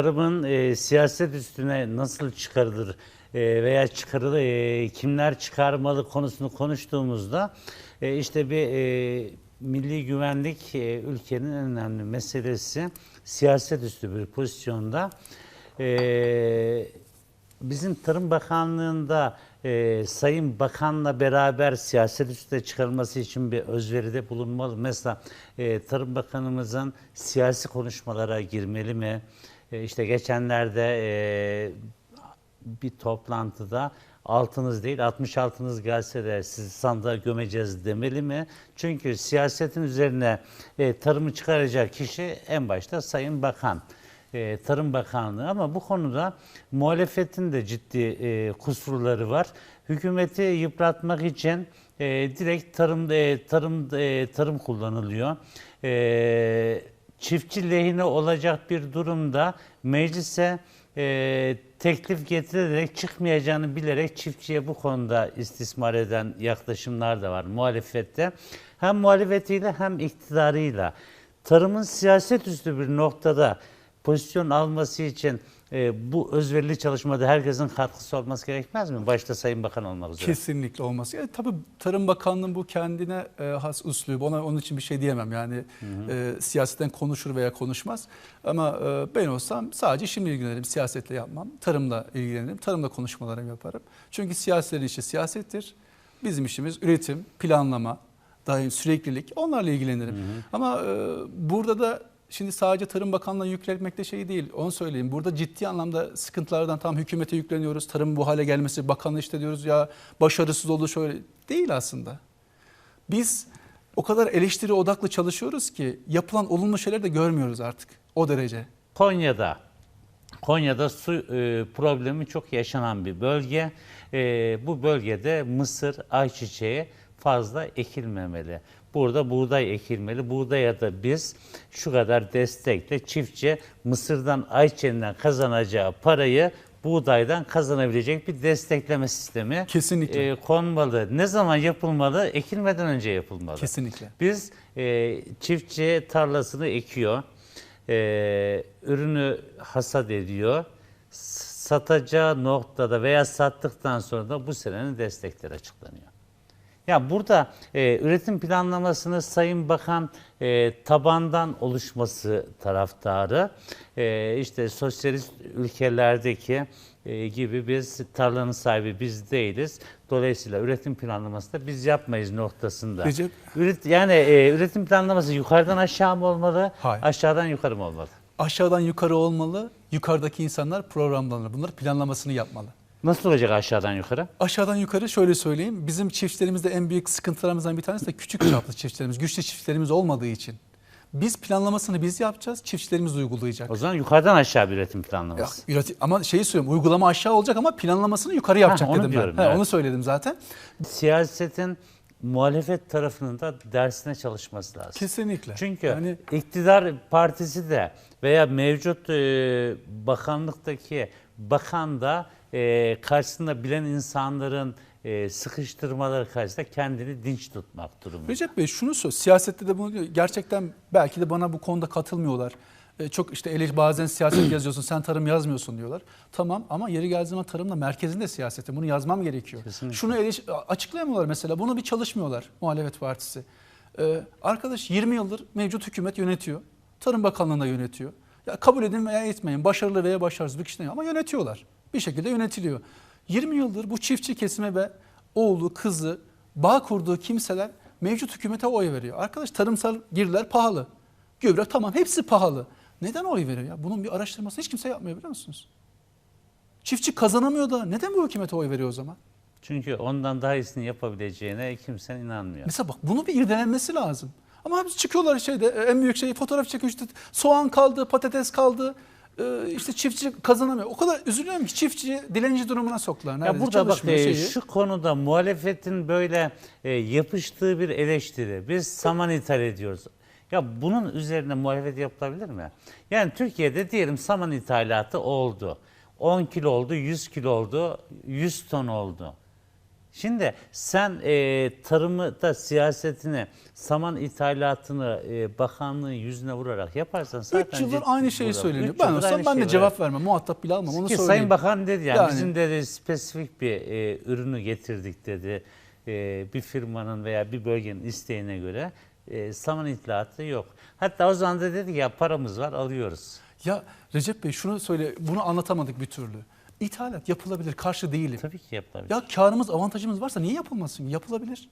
Tarımın e, siyaset üstüne nasıl çıkarılır e, veya çıkarılır, e, kimler çıkarmalı konusunu konuştuğumuzda e, işte bir e, milli güvenlik e, ülkenin en önemli meselesi siyaset üstü bir pozisyonda. E, bizim Tarım Bakanlığı'nda e, Sayın Bakan'la beraber siyaset üstüne çıkarılması için bir özveride bulunmalı. Mesela e, Tarım Bakanımızın siyasi konuşmalara girmeli mi? E, işte geçenlerde e, bir toplantıda altınız değil 66'nız gelse de sizi sandığa gömeceğiz demeli mi? Çünkü siyasetin üzerine e, tarımı çıkaracak kişi en başta Sayın Bakan. Tarım Bakanlığı ama bu konuda muhalefetin de ciddi kusurları var. Hükümeti yıpratmak için direkt tarım tarım tarım kullanılıyor. E, çiftçi lehine olacak bir durumda meclise e, teklif getirilerek çıkmayacağını bilerek çiftçiye bu konuda istismar eden yaklaşımlar da var muhalefette. Hem muhalefetiyle hem iktidarıyla. Tarımın siyaset üstü bir noktada pozisyon alması için e, bu özverili çalışmada herkesin katkısı olması gerekmez mi? Başta Sayın Bakan olmak üzere. Kesinlikle olması. Yani tabii Tarım Bakanlığı'nın bu kendine e, has üslubu. Ona onun için bir şey diyemem. Yani e, siyasetten konuşur veya konuşmaz. Ama e, ben olsam sadece şimdi ilgilenirim. Siyasetle yapmam. Tarımla ilgilenirim. Tarımla konuşmalarımı yaparım. Çünkü siyasetlerin işi siyasettir. Bizim işimiz üretim, planlama, daim süreklilik. Onlarla ilgilenirim. Ama e, burada da Şimdi sadece Tarım Bakanlığı'na yüklenmek de şey değil. Onu söyleyeyim. Burada ciddi anlamda sıkıntılardan tam hükümete yükleniyoruz. Tarım bu hale gelmesi bakanlığı işte diyoruz ya başarısız oldu şöyle. Değil aslında. Biz o kadar eleştiri odaklı çalışıyoruz ki yapılan olumlu şeyleri de görmüyoruz artık. O derece. Konya'da Konya'da su e, problemi çok yaşanan bir bölge. E, bu bölgede mısır, ayçiçeği fazla ekilmemeli. Burada buğday ekilmeli. Buğdaya da biz şu kadar destekle çiftçi mısırdan, ayçiçeğinden kazanacağı parayı buğdaydan kazanabilecek bir destekleme sistemi Kesinlikle. e, konmalı. Ne zaman yapılmalı? Ekilmeden önce yapılmalı. Kesinlikle. Biz e, çiftçi tarlasını ekiyor, e, ürünü hasat ediyor, satacağı noktada veya sattıktan sonra da bu senenin destekleri açıklanıyor. Ya burada e, üretim planlamasını Sayın Bakan e, tabandan oluşması taraftarı. E, işte sosyalist ülkelerdeki e, gibi biz tarlanın sahibi biz değiliz. Dolayısıyla üretim planlaması da biz yapmayız noktasında. Recep- Üret, yani e, üretim planlaması yukarıdan aşağı mı olmalı, Hayır. aşağıdan yukarı mı olmalı? Aşağıdan yukarı olmalı. Yukarıdaki insanlar programlanır. Bunlar planlamasını yapmalı. Nasıl olacak aşağıdan yukarı? Aşağıdan yukarı şöyle söyleyeyim. Bizim çiftçilerimizde en büyük sıkıntılarımızdan bir tanesi de küçük çaplı çiftçilerimiz, güçlü çiftçilerimiz olmadığı için. Biz planlamasını biz yapacağız, çiftçilerimiz uygulayacak. O zaman yukarıdan aşağı bir üretim Ya, planlaması. üreti- ama şeyi söylüyorum, uygulama aşağı olacak ama planlamasını yukarı yapacak onu dedim diyorum, ben. Evet. Onu söyledim zaten. Siyasetin muhalefet tarafının da dersine çalışması lazım. Kesinlikle. Çünkü Yani- iktidar partisi de veya mevcut e, bakanlıktaki bakan da e, karşısında bilen insanların e, sıkıştırmaları karşısında kendini dinç tutmak durumunda. Recep Bey şunu söyle, siyasette de bunu diyor. Gerçekten belki de bana bu konuda katılmıyorlar. E, çok işte ele, bazen siyaset yazıyorsun, sen tarım yazmıyorsun diyorlar. Tamam ama yeri geldiği zaman tarımla merkezinde siyaseti. Bunu yazmam gerekiyor. Kesinlikle. Şunu eleş, açıklayamıyorlar mesela. Bunu bir çalışmıyorlar muhalefet partisi. E, arkadaş 20 yıldır mevcut hükümet yönetiyor. Tarım Bakanlığı'nda yönetiyor. Ya kabul edin veya etmeyin. Başarılı veya başarısız bir kişi ama yönetiyorlar. Bir şekilde yönetiliyor. 20 yıldır bu çiftçi kesime ve oğlu, kızı, bağ kurduğu kimseler mevcut hükümete oy veriyor. Arkadaş tarımsal girdiler pahalı. Gübre tamam hepsi pahalı. Neden oy veriyor ya? Bunun bir araştırmasını hiç kimse yapmıyor biliyor musunuz? Çiftçi kazanamıyor da neden bu hükümete oy veriyor o zaman? Çünkü ondan daha iyisini yapabileceğine kimse inanmıyor. Mesela bak bunu bir irdelenmesi lazım. Ama hepsi çıkıyorlar şeyde e, en büyük şey fotoğraf çekiyor işte soğan kaldı, patates kaldı. E, işte çiftçi kazanamıyor. O kadar üzülüyorum ki çiftçi dilenci durumuna soktular. Ya burada bak e, şeyi. şu konuda muhalefetin böyle e, yapıştığı bir eleştiri. Biz saman ithal ediyoruz. Ya bunun üzerine muhalefet yapılabilir mi? Yani Türkiye'de diyelim saman ithalatı oldu. 10 kilo oldu, 100 kilo oldu, 100 ton oldu. Şimdi sen e, tarımı da siyasetini, saman ithalatını e, bakanlığın yüzüne vurarak yaparsan zaten 3 yıldır aynı şeyi söyleniyor. Üç Ben olsam ben de şey cevap vermem. Muhatap bile almam. Onu Ki söyleyeyim. Sayın Bakan dedi yani, Yani. bizim dedi spesifik bir e, ürünü getirdik dedi. E, bir firmanın veya bir bölgenin isteğine göre e, saman ithalatı yok. Hatta o zaman da dedi ki ya paramız var alıyoruz. Ya Recep Bey şunu söyle. Bunu anlatamadık bir türlü. İthalat yapılabilir. Karşı değilim. Tabii ki yapılabilir. Ya karımız, avantajımız varsa niye yapılmasın? Yapılabilir.